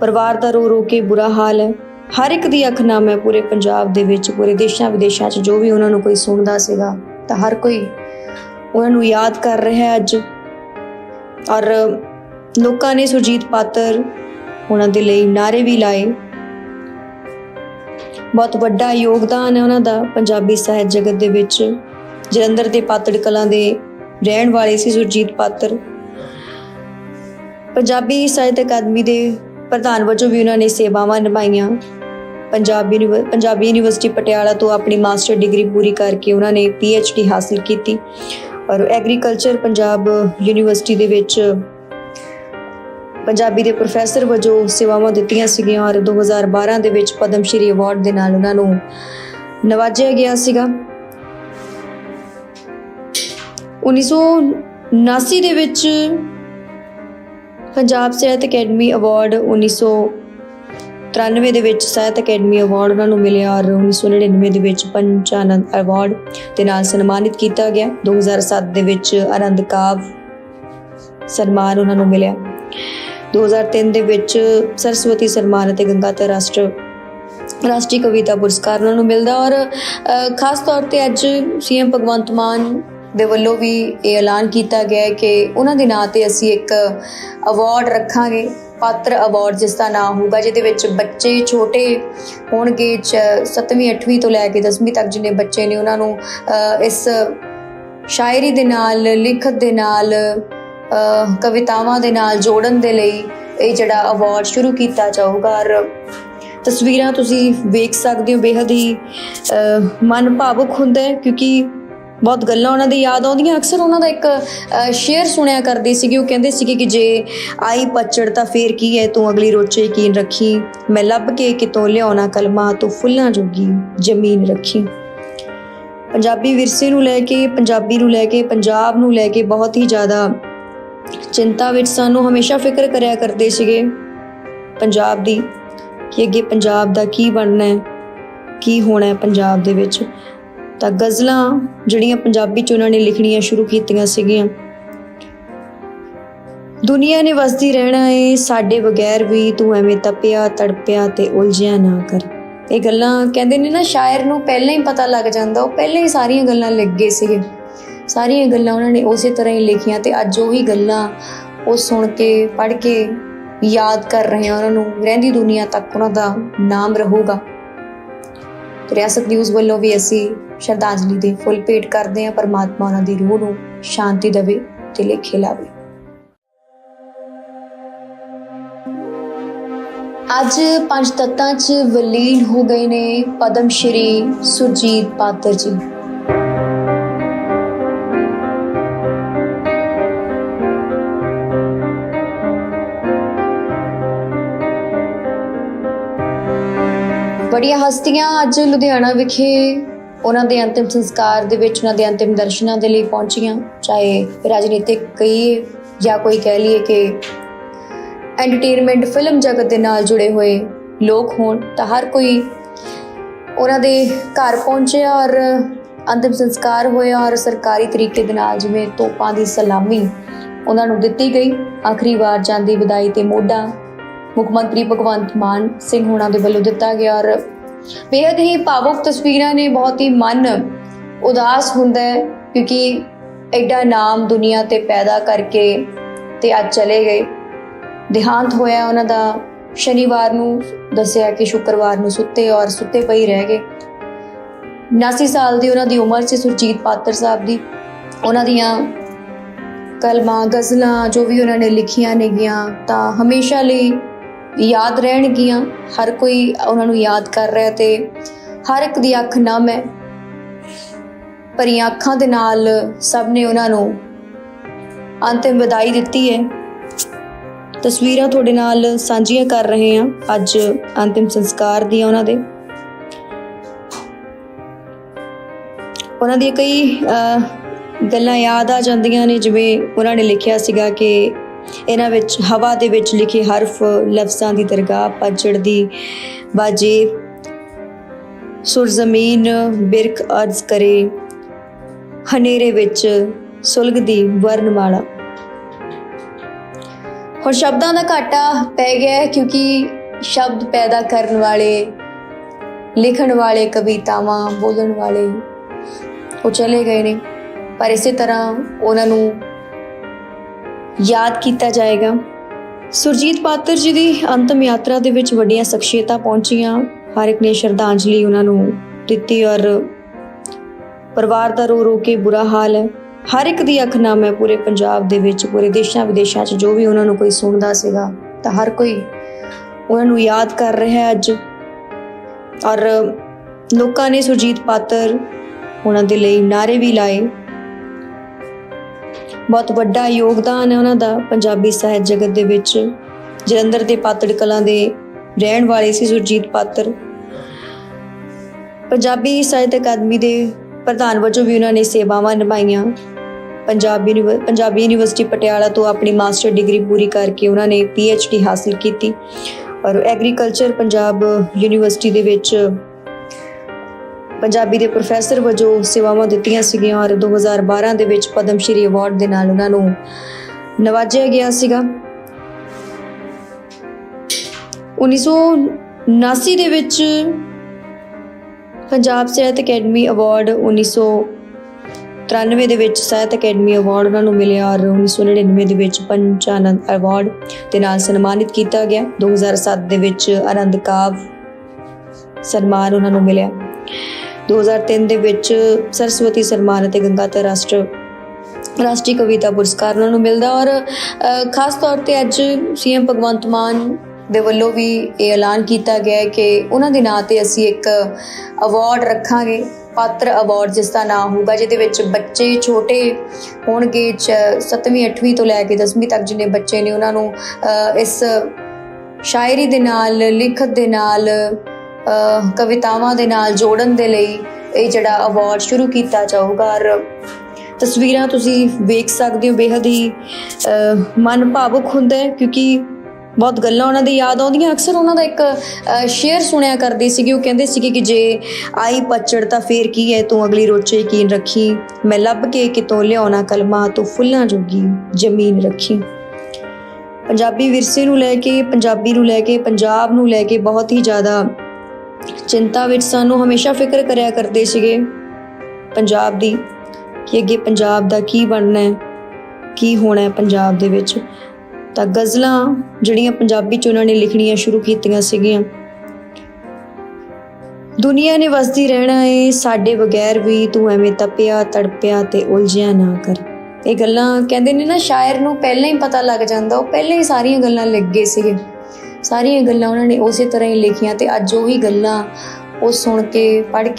ਪਰਿਵਾਰ ਦਾ ਰੋ ਰੋ ਕੇ ਬੁਰਾ ਹਾਲ ਹੈ। ਹਰ ਇੱਕ ਦੀ ਅੱਖ ਨਾਮ ਹੈ ਪੂਰੇ ਪੰਜਾਬ ਦੇ ਵਿੱਚ, ਪੂਰੇ ਦੇਸ਼ਾਂ ਵਿਦੇਸ਼ਾਂ 'ਚ ਜੋ ਵੀ ਉਹਨਾਂ ਨੂੰ ਕੋਈ ਸੁਣਦਾ ਸੀਗਾ, ਤਾਂ ਹਰ ਕੋਈ ਉਹਨਾਂ ਨੂੰ ਯਾਦ ਕਰ ਰਿਹਾ ਹੈ ਅੱਜ। ਔਰ ਲੋਕਾਂ ਨੇ ਸੁਰਜੀਤ ਪਾਤਰ ਉਹਨਾਂ ਦੇ ਲਈ ਨਾਰੇ ਵੀ ਲਾਏ। ਬਹੁਤ ਵੱਡਾ ਯੋਗਦਾਨ ਹੈ ਉਹਨਾਂ ਦਾ ਪੰਜਾਬੀ ਸਾਹਿਤ ਜਗਤ ਦੇ ਵਿੱਚ। ਜਲੰਧਰ ਦੇ ਪਾਤੜ ਕਲਾਂ ਦੇ ਰਹਿਣ ਵਾਲੇ ਸੀ ਸੁਰਜੀਤ ਪਾਤਰ। ਪੰਜਾਬੀ ਸਾਹਿਤ ਅਕਾਦਮੀ ਦੇ ਪ੍ਰਧਾਨ ਵਜੋਂ ਵੀ ਉਹਨਾਂ ਨੇ ਸੇਵਾਵਾਂ ਨਿਭਾਈਆਂ। ਪੰਜਾਬੀ ਯੂਨੀਵ- ਪੰਜਾਬੀ ਯੂਨੀਵਰਸਿਟੀ ਪਟਿਆਲਾ ਤੋਂ ਆਪਣੀ ਮਾਸਟਰ ਡਿਗਰੀ ਪੂਰੀ ਕਰਕੇ ਉਹਨਾਂ ਨੇ ਡੀ ਹਾਸਲ ਕੀਤੀ। ਔਰ ਐਗਰੀਕਲਚਰ ਪੰਜਾਬ ਯੂਨੀਵਰਸਿਟੀ ਦੇ ਵਿੱਚ ਪੰਜਾਬੀ ਦੇ ਪ੍ਰੋਫੈਸਰ ਵਜੋਂ ਸੇਵਾਵਾਂ ਦਿੱਤੀਆਂ ਸੀਗੀਆਂ ਔਰ 2012 ਦੇ ਵਿੱਚ ਪਦਮ ਸ਼੍ਰੀ ਅਵਾਰਡ ਦੇ ਨਾਲ ਉਹਨਾਂ ਨੂੰ ਨਵਾਜਿਆ ਗਿਆ ਸੀਗਾ। 1979 ਦੇ ਵਿੱਚ ਪੰਜਾਬ ਸਾਹਿਤ ਅਕੈਡਮੀ ਅਵਾਰਡ 1993 ਦੇ ਵਿੱਚ ਸਾਹਿਤ ਅਕੈਡਮੀ ਅਵਾਰਡ ਉਹਨਾਂ ਨੂੰ ਮਿਲਿਆ ਔਰ 1999 ਦੇ ਵਿੱਚ ਪੰਚਾਨੰਦ ਅਵਾਰਡ ਦੇ ਨਾਲ ਸਨਮਾਨਿਤ ਕੀਤਾ ਗਿਆ। 2007 ਦੇ ਵਿੱਚ ਆਨੰਦ ਕਾਵ ਸਨਮਾਨ ਉਹਨਾਂ ਨੂੰ ਮਿਲਿਆ। 2003 ਦੇ ਵਿੱਚ ਸਰਸਵਤੀ ਸਨਮਾਨ ਅਤੇ ਗੰਗਾਧਰ ਰਾਸ਼ਟਰ, ਰਾਸ਼ਟਰੀ ਕਵਿਤਾ ਪੁਰਸਕਾਰ ਉਹਨਾਂ ਨੂੰ ਮਿਲਦਾ ਔਰ ਖਾਸ ਤੌਰ ਤੇ ਅੱਜ ਸੀਐਮ ਭਗਵੰਤ ਮਾਨ ਦੇ ਵੱਲੋਂ ਵੀ ਇਹ ਐਲਾਨ ਕੀਤਾ ਗਿਆ ਕਿ ਉਹਨਾਂ ਦੇ ਨਾਂ ਤੇ ਅਸੀਂ ਇੱਕ ਅਵਾਰਡ ਰੱਖਾਂਗੇ, ਪਾਤਰ ਅਵਾਰਡ ਜਿਸ ਦਾ ਨਾਮ ਹੋਊਗਾ, ਜਿਹਦੇ ਵਿੱਚ ਬੱਚੇ ਛੋਟੇ ਹੋਣਗੇ 7ਵੀਂ 8ਵੀਂ ਤੋਂ ਲੈ ਕੇ 10ਵੀਂ ਤੱਕ ਜਿੰਨੇ ਬੱਚੇ ਨੇ ਉਹਨਾਂ ਨੂੰ ਇਸ ਸ਼ਾਇਰੀ ਦੇ ਨਾਲ, ਲਿਖਤ ਦੇ ਨਾਲ ਕਵਿਤਾਵਾਂ ਦੇ ਨਾਲ ਜੋੜਨ ਦੇ ਲਈ ਇਹ ਜਿਹੜਾ ਅਵਾਰਡ ਸ਼ੁਰੂ ਕੀਤਾ ਜਾਊਗਾ। ਔਰ ਤਸਵੀਰਾਂ ਤੁਸੀਂ ਵੇਖ ਸਕਦੇ ਹੋ ਬੇहद ਹੀ ਮਨ ਭਾਵੁਕ ਹੁੰਦਾ ਹੈ, ਕਿਉਂਕਿ ਬਹੁਤ ਗੱਲਾਂ ਉਹਨਾਂ ਦੀ ਯਾਦ ਆਉਂਦੀਆਂ। ਅਕਸਰ ਉਹਨਾਂ ਦਾ ਇੱਕ ਸ਼ੇਅਰ ਸੁਣਿਆ ਕਰਦੀ ਸੀਗੀ। ਉਹ ਕਹਿੰਦੇ ਸੀਗੇ ਕਿ ਜੇ ਆਈ ਪਛੜ ਤਾਂ ਫੇਰ ਕੀ ਹੈ? ਤੂੰ ਅਗਲੀ ਰੋਚੇ ਯਕੀਨ ਰੱਖੀ। ਮੈਂ ਲੱਭ ਕੇ ਕਿਤੋਂ ਲਿਆਉਣਾ ਕਲਮਾ, ਤੂੰ ਫੁੱਲਾਂ ਜੋਗੀ ਜ਼ਮੀਨ ਰੱਖੀ। ਪੰਜਾਬੀ ਵਿਰਸੇ ਨੂੰ ਲੈ ਕੇ, ਪੰਜਾਬੀ ਨੂੰ ਲੈ ਕੇ, ਪੰਜਾਬ ਨੂੰ ਲੈ ਕੇ ਬਹੁਤ ਹੀ ਜ਼ਿਆਦਾ ਚਿੰਤਾ ਵਿੱਚ ਸਾਨੂੰ ਹਮੇਸ਼ਾ ਫਿਕਰ ਕਰਿਆ ਕਰਦੇ ਸੀਗੇ ਪੰਜਾਬ ਦੀ, ਕਿ ਅੱਗੇ ਪੰਜਾਬ ਦਾ ਕੀ ਬਣਨਾ ਹੈ, ਕੀ ਹੋਣਾ ਹੈ ਪੰਜਾਬ ਦੇ ਵਿੱਚ। ਤਾਂ ਗਜ਼ਲਾਂ ਜਿਹੜੀਆਂ ਪੰਜਾਬੀ ਚ ਉਹਨਾਂ ਨੇ ਲਿਖਣੀਆਂ ਸ਼ੁਰੂ ਕੀਤੀਆਂ ਸੀਗੀਆਂ। ਦੁਨੀਆ ਨੇ ਵਸਦੀ ਰਹਿਣਾ ਏ, ਸਾਡੇ ਬਗੈਰ ਵੀ ਤੂੰ ਐਵੇਂ ਤਪਿਆ, ਤੜਪਿਆ ਤੇ ਉਲਝਿਆ ਨਾ ਕਰ। ਇਹ ਗੱਲਾਂ ਕਹਿੰਦੇ ਨੇ ਨਾ, ਸ਼ਾਇਰ ਨੂੰ ਪਹਿਲਾਂ ਹੀ ਪਤਾ ਲੱਗ ਜਾਂਦਾ, ਉਹ ਪਹਿਲਾਂ ਹੀ ਸਾਰੀਆਂ ਗੱਲਾਂ ਲਿਖ ਗਏ ਸੀਗੇ। ਸਾਰੀਆਂ ਗੱਲਾਂ ਉਹਨਾਂ ਨੇ ਉਸੇ ਤਰ੍ਹਾਂ ਹੀ ਲਿਖੀਆਂ ਤੇ ਅੱਜ ਉਹੀ ਗੱਲਾਂ ਉਹ ਸੁਣ ਕੇ, ਪੜ੍ਹ ਕੇ ਯਾਦ ਕਰ ਰਹੇ ਹਾਂ ਉਹਨਾਂ ਨੂੰ, ਰਹਿੰਦੀ ਦੁਨੀਆ ਤੱਕ ਉਹਨਾਂ ਦਾ ਨਾਮ ਰਹੂਗਾ। ਰਿਆਸਤ ਨਿਊਜ਼ ਵੱਲੋਂ ਵੀ ਅਸੀਂ ਸ਼ਰਧਾਂਜਲੀ ਦੇ ਫੁੱਲ ਭੇਟ ਕਰਦੇ ਹਾਂ, ਪਰਮਾਤਮਾ ਉਹਨਾਂ ਦੀ ਰੂਹ ਨੂੰ ਸ਼ਾਂਤੀ ਦੇਵੇ ਤੇ ਲੇਖੇ ਲਾਵੇ। ਅੱਜ ਪੰਜ ਤੱਤਾਂ 'ਚ ਵਲੀਨ ਹੋ ਗਏ ਨੇ ਪਦਮ ਸ਼੍ਰੀ ਸੁਰਜੀਤ ਪਾਤਰ ਜੀ। ਬੜੀਆਂ ਹਸਤੀਆਂ ਅੱਜ ਲੁਧਿਆਣਾ ਵਿਖੇ ਉਹਨਾਂ ਦੇ ਅੰਤਿਮ ਸੰਸਕਾਰ ਦੇ ਵਿੱਚ ਉਹਨਾਂ ਦੇ ਅੰਤਿਮ ਦਰਸ਼ਨਾਂ ਦੇ ਲਈ ਪਹੁੰਚੀਆਂ, ਚਾਹੇ ਰਾਜਨੀਤਿਕ ਕਈ ਜਾਂ ਕੋਈ ਕਹਿ ਲਈਏ ਕਿ ਐਂਟਰਟੇਨਮੈਂਟ ਫਿਲਮ ਜਗਤ ਦੇ ਨਾਲ ਜੁੜੇ ਹੋਏ ਲੋਕ ਹੋਣ, ਤਾਂ ਹਰ ਕੋਈ ਉਹਨਾਂ ਦੇ ਘਰ ਪਹੁੰਚਿਆ ਔਰ ਅੰਤਿਮ ਸੰਸਕਾਰ ਹੋਇਆ ਔਰ ਸਰਕਾਰੀ ਤਰੀਕੇ ਦੇ ਨਾਲ ਜਿਵੇਂ ਤੋਪਾਂ ਦੀ ਸਲਾਮੀ ਉਹਨਾਂ ਨੂੰ ਦਿੱਤੀ ਗਈ। ਆਖਰੀ ਵਾਰ ਜਾਂਦੀ ਵਿਦਾਈ ਤੇ ਮੋਢਾ ਮੁੱਖ ਮੰਤਰੀ ਭਗਵੰਤ ਮਾਨ ਸਿੰਘ ਹੋਣਾ ਦੇ ਵੱਲੋਂ ਦਿੱਤਾ ਗਿਆ ਔਰ ਬੇहद ਹੀ ਭਾਵੁਕ ਤਸਵੀਰਾਂ ਨੇ, ਬਹੁਤ ਹੀ ਮਨ ਉਦਾਸ ਹੁੰਦਾ ਹੈ, ਕਿਉਂਕਿ ਐਡਾ ਨਾਮ ਦੁਨੀਆ ਤੇ ਪੈਦਾ ਕਰਕੇ ਤੇ ਅੱਜ ਚਲੇ ਗਏ। ਦੇਹਾਂਤ ਹੋਇਆ ਉਹਨਾਂ ਦਾ, ਸ਼ਨੀਵਾਰ ਨੂੰ ਦੱਸਿਆ ਕਿ ਸ਼ੁੱਕਰਵਾਰ ਨੂੰ ਸੁੱਤੇ ਔਰ ਸੁੱਤੇ ਪਈ ਰਹਿ ਗਏ। 79 ਸਾਲ ਦੀ ਉਹਨਾਂ ਦੀ ਉਮਰ ਸੀ ਸੁਰਜੀਤ ਪਾਤਰ ਸਾਹਿਬ ਦੀ। ਉਹਨਾਂ ਦੀਆਂ ਕਲਮਾਂ, ਗਜ਼ਲਾਂ ਜੋ ਵੀ ਉਹਨਾਂ ਨੇ ਲਿਖੀਆਂ ਨੇਗੀਆਂ, ਤਾਂ ਹਮੇਸ਼ਾ ਲਈ ਯਾਦ ਰਹਿਣਗੀਆਂ। ਹਰ ਕੋਈ ਉਹਨਾਂ ਨੂੰ ਯਾਦ ਕਰ ਰਿਹਾ ਤੇ ਹਰ ਇੱਕ ਦੀ ਅੱਖ ਨਮ ਹੈ। ਭਰੀਆਂ ਅੱਖਾਂ ਦੇ ਨਾਲ ਸਭ ਨੇ ਉਹਨਾਂ ਨੂੰ ਅੰਤਿਮ ਵਿਦਾਈ ਦਿੱਤੀ ਹੈ। ਤਸਵੀਰਾਂ ਤੁਹਾਡੇ ਨਾਲ ਸਾਂਝੀਆਂ ਕਰ ਰਹੇ ਹਾਂ ਅੱਜ ਅੰਤਿਮ ਸੰਸਕਾਰ ਦੀਆਂ ਉਹਨਾਂ ਦੇ। ਉਹਨਾਂ ਦੀਆਂ ਕਈ ਅਹ, ਗੱਲਾਂ ਯਾਦ ਆ ਜਾਂਦੀਆਂ ਨੇ ਜਿਵੇਂ ਉਹਨਾਂ ਨੇ ਲਿਖਿਆ ਸੀਗਾ ਕਿ ਇਹਨਾਂ ਵਿੱਚ ਹਵਾ ਦੇ ਵਿੱਚ ਲਿਖੇ ਹਰਫ ਲਫ਼ਜ਼ਾਂ ਦੀ ਦਰਗਾਹ, ਪਜੜ ਦੀ ਬਾਜੇ ਸੁਰ ਜ਼ਮੀਨ ਬਿਰਖ ਅਰਜ਼ ਕਰੇ, ਹਨੇਰੇ ਵਿੱਚ ਸੁਲਗਦੀ ਵਰਨਮਾਲਾ। ਹੁਣ ਸ਼ਬਦਾਂ ਦਾ ਘਾਟਾ ਪੈ ਗਿਆ ਕਿਉਂਕਿ ਸ਼ਬਦ ਪੈਦਾ ਕਰਨ ਵਾਲੇ, ਲਿਖਣ ਵਾਲੇ ਕਵਿਤਾਵਾਂ, ਬੋਲਣ ਵਾਲੇ ਉਹ ਚਲੇ ਗਏ ਨੇ। ਪਰ ਇਸੇ ਤਰ੍ਹਾਂ ਉਹਨਾਂ ਨੂੰ ਯਾਦ ਕੀਤਾ ਜਾਏਗਾ। ਸੁਰਜੀਤ ਪਾਤਰ ਜੀ ਦੀ ਅੰਤਮ ਯਾਤਰਾ ਦੇ ਵਿੱਚ ਵੱਡੀਆਂ ਸ਼ਖਸੀਅਤਾਂ ਪਹੁੰਚੀਆਂ। ਹਰ ਇੱਕ ਨੇ ਸ਼ਰਧਾਂਜਲੀ ਉਹਨਾਂ ਨੂੰ ਦਿੱਤੀ ਔਰ ਪਰਿਵਾਰ ਦਾ ਰੋ ਰੋ ਕੇ ਬੁਰਾ ਹਾਲ ਹੈ ਹਰ ਇੱਕ ਦੀ ਅੱਖ ਨਾਮ ਹੈ ਪੂਰੇ ਪੰਜਾਬ ਦੇ ਵਿੱਚ, ਪੂਰੇ ਦੇਸ਼ਾਂ ਵਿਦੇਸ਼ਾਂ 'ਚ ਜੋ ਵੀ ਉਹਨਾਂ ਨੂੰ ਕੋਈ ਸੁਣਦਾ ਸੀਗਾ, ਤਾਂ ਹਰ ਕੋਈ ਉਹਨਾਂ ਨੂੰ ਯਾਦ ਕਰ ਰਿਹਾ ਅੱਜ। ਔਰ ਲੋਕਾਂ ਨੇ ਸੁਰਜੀਤ ਪਾਤਰ ਉਹਨਾਂ ਦੇ ਲਈ ਨਾਰੇ ਵੀ ਲਾਏ। ਬਹੁਤ ਵੱਡਾ ਯੋਗਦਾਨ ਹੈ ਉਹਨਾਂ ਦਾ ਪੰਜਾਬੀ ਸਾਹਿਤ ਜਗਤ ਦੇ ਵਿੱਚ। ਜਲੰਧਰ ਦੇ ਪਾਤੜ ਕਲਾਂ ਦੇ ਰਹਿਣ ਵਾਲੇ ਸੀ ਸੁਰਜੀਤ ਪਾਤਰ। ਪੰਜਾਬੀ ਸਾਹਿਤ ਅਕਾਦਮੀ ਦੇ ਪ੍ਰਧਾਨ ਵਜੋਂ ਵੀ ਉਹਨਾਂ ਨੇ ਸੇਵਾਵਾਂ ਨਿਭਾਈਆਂ। ਪੰਜਾਬ ਯੂਨੀਵਰ ਪੰਜਾਬੀ ਯੂਨੀਵਰਸਿਟੀ ਪਟਿਆਲਾ ਤੋਂ ਆਪਣੀ ਮਾਸਟਰ ਡਿਗਰੀ ਪੂਰੀ ਕਰਕੇ ਉਹਨਾਂ ਨੇ ਡੀ ਹਾਸਲ ਕੀਤੀ। ਔਰ ਐਗਰੀਕਲਚਰ ਪੰਜਾਬ ਯੂਨੀਵਰਸਿਟੀ ਦੇ ਵਿੱਚ ਪੰਜਾਬੀ ਦੇ ਪ੍ਰੋਫੈਸਰ ਵਜੋਂ ਸੇਵਾਵਾਂ ਦਿੱਤੀਆਂ ਸੀਗੀਆਂ ਔਰ 2012 ਦੇ ਵਿੱਚ ਪਦਮ ਸ਼੍ਰੀ ਅਵਾਰਡ ਦੇ ਨਾਲ ਉਹਨਾਂ ਨੂੰ ਨਵਾਜਿਆ ਗਿਆ ਸੀਗਾ। 1979 ਦੇ ਵਿੱਚ ਪੰਜਾਬ ਸਾਹਿਤ ਅਕੈਡਮੀ ਅਵਾਰਡ 1993 ਦੇ ਵਿੱਚ ਸਾਹਿਤ ਅਕੈਡਮੀ ਅਵਾਰਡ ਉਹਨਾਂ ਨੂੰ ਮਿਲਿਆ ਔਰ 1999 ਦੇ ਵਿੱਚ ਪੰਚਾਨੰਦ ਅਵਾਰਡ ਦੇ ਨਾਲ ਸਨਮਾਨਿਤ ਕੀਤਾ ਗਿਆ। 2007 ਦੇ ਵਿੱਚ ਆਨੰਦ ਕਾਵ ਸਨਮਾਨ ਉਹਨਾਂ ਨੂੰ ਮਿਲਿਆ। 2003 ਦੇ ਵਿੱਚ ਸਰਸਵਤੀ ਸਨਮਾਨ ਅਤੇ ਗੰਗਾਧਰ ਰਾਸ਼ਟਰ, ਰਾਸ਼ਟਰੀ ਕਵਿਤਾ ਪੁਰਸਕਾਰ ਉਹਨਾਂ ਨੂੰ ਮਿਲਦਾ ਔਰ ਖਾਸ ਤੌਰ ਤੇ ਅੱਜ ਸੀਐਮ ਭਗਵੰਤ ਮਾਨ ਦੇ ਵੱਲੋਂ ਵੀ ਇਹ ਐਲਾਨ ਕੀਤਾ ਗਿਆ ਹੈ ਕਿ ਉਹਨਾਂ ਦੇ ਨਾਂ ਤੇ ਅਸੀਂ ਇੱਕ ਅਵਾਰਡ ਰੱਖਾਂਗੇ, ਪਾਤਰ ਅਵਾਰਡ ਜਿਸ ਦਾ ਨਾਮ ਹੋਊਗਾ, ਜਿਹਦੇ ਵਿੱਚ ਬੱਚੇ ਛੋਟੇ ਹੋਣਗੇ 7ਵੀਂ 8ਵੀਂ ਤੋਂ ਲੈ ਕੇ 10ਵੀਂ ਤੱਕ ਜਿੰਨੇ ਬੱਚੇ ਨੇ ਉਹਨਾਂ ਨੂੰ ਇਸ ਸ਼ਾਇਰੀ ਦੇ ਨਾਲ, ਲਿਖਤ ਦੇ ਨਾਲ ਕਵਿਤਾਵਾਂ ਦੇ ਨਾਲ ਜੋੜਨ ਦੇ ਲਈ ਇਹ ਜਿਹੜਾ ਅਵਾਰਡ ਸ਼ੁਰੂ ਕੀਤਾ ਜਾਊਗਾ। ਔਰ ਤਸਵੀਰਾਂ ਤੁਸੀਂ ਵੇਖ ਸਕਦੇ ਹੋ ਬੇहद ਹੀ ਮਨ ਭਾਵੁਕ ਹੁੰਦਾ ਹੈ, ਕਿਉਂਕਿ ਬਹੁਤ ਗੱਲਾਂ ਉਹਨਾਂ ਦੀ ਯਾਦ ਆਉਂਦੀਆਂ। ਅਕਸਰ ਉਹਨਾਂ ਦਾ ਇੱਕ ਸ਼ੇਅਰ ਸੁਣਿਆ ਕਰਦੇ ਸੀਗੀ। ਉਹ ਕਹਿੰਦੇ ਸੀਗੇ ਕਿ ਜੇ ਆਈ ਪੱਚੜ ਤਾਂ ਫੇਰ ਕੀ ਹੈ? ਤੂੰ ਅਗਲੀ ਰੋਚੇ ਯਕੀਨ ਰੱਖੀ। ਮੈਂ ਲੱਭ ਕੇ ਕਿਤੋਂ ਲਿਆਉਣਾ ਕਲਮਾ, ਤੂੰ ਫੁੱਲਾਂ ਜੋਗੀ ਜ਼ਮੀਨ ਰੱਖੀ। ਪੰਜਾਬੀ ਵਿਰਸੇ ਨੂੰ ਲੈ ਕੇ, ਪੰਜਾਬੀ ਨੂੰ ਲੈ ਕੇ, ਪੰਜਾਬ ਨੂੰ ਲੈ ਕੇ ਬਹੁਤ ਹੀ ਜ਼ਿਆਦਾ ਚਿੰਤਾ ਵਿੱਚ ਸਾਨੂੰ ਹਮੇਸ਼ਾ ਫਿਕਰ ਕਰਿਆ ਕਰਦੇ ਸੀਗੇ ਪੰਜਾਬ ਦੀ, ਕਿ ਅੱਗੇ ਪੰਜਾਬ ਦਾ ਕੀ ਬਣਨਾ ਹੈ, ਕੀ ਹੋਣਾ ਹੈ ਪੰਜਾਬ ਦੇ ਵਿੱਚ। ਤਾਂ ਗਜ਼ਲਾਂ ਜਿਹੜੀਆਂ ਪੰਜਾਬੀ ਚ ਉਹਨਾਂ ਨੇ ਲਿਖਣੀਆਂ ਸ਼ੁਰੂ ਕੀਤੀਆਂ ਸੀਗੀਆਂ। ਦੁਨੀਆ ਨੇ ਵਸਦੀ ਰਹਿਣਾ ਏ, ਸਾਡੇ ਬਗੈਰ ਵੀ ਤੂੰ ਐਵੇਂ ਤਪਿਆ, ਤੜਪਿਆ ਤੇ ਉਲਝਿਆ ਨਾ ਕਰ। ਇਹ ਗੱਲਾਂ ਕਹਿੰਦੇ ਨੇ ਨਾ, ਸ਼ਾਇਰ ਨੂੰ ਪਹਿਲਾਂ ਹੀ ਪਤਾ ਲੱਗ ਜਾਂਦਾ, ਉਹ ਪਹਿਲਾਂ ਹੀ ਸਾਰੀਆਂ ਗੱਲਾਂ ਲੱਗ ਗਏ ਸੀਗੇ। ਸਾਰੀਆਂ ਗੱਲਾਂ ਉਹਨਾਂ ਨੇ ਉਸੇ ਤਰ੍ਹਾਂ ਹੀ ਲਿਖੀਆਂ ਤੇ ਅੱਜ ਉਹੀ ਗੱਲਾਂ ਉਹ ਸੁਣ ਕੇ, ਪੜ੍ਹ ਕੇ